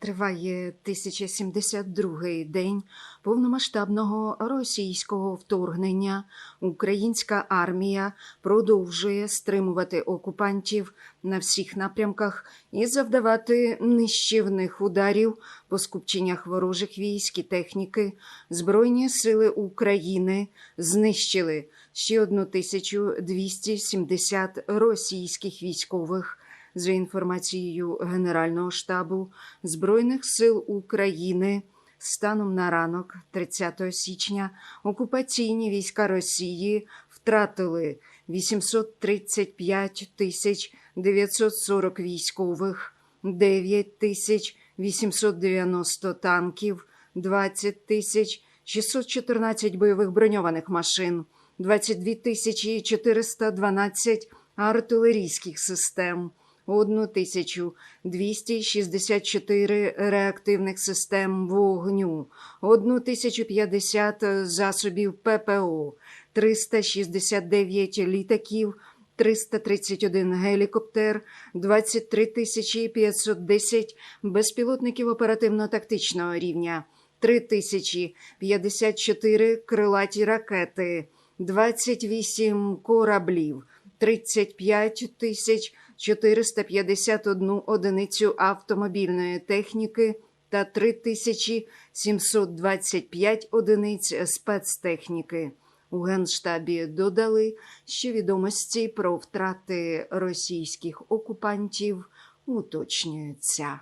Триває 1072-й день повномасштабного російського вторгнення. Українська армія продовжує стримувати окупантів на всіх напрямках і завдавати нищівних ударів по скупченнях ворожих військ і техніки. Збройні сили України знищили ще 1270 російських військових. За інформацією Генерального штабу Збройних сил України, станом на ранок, 30 січня, окупаційні війська Росії втратили 835 тисяч 940 військових, 9 тисяч 890 танків, 20 тисяч 614 бойових броньованих машин, 22 тисячі 412 артилерійських систем, 1264 реактивних систем вогню, 1050 засобів ППО, 369 літаків, 331 гелікоптер, 23 510 безпілотників оперативно-тактичного рівня, 3054 крилаті ракети, 28 кораблів, 35 тисяч 451 одиницю автомобільної техніки та 3725 одиниць спецтехніки. У Генштабі додали, що відомості про втрати російських окупантів уточнюються.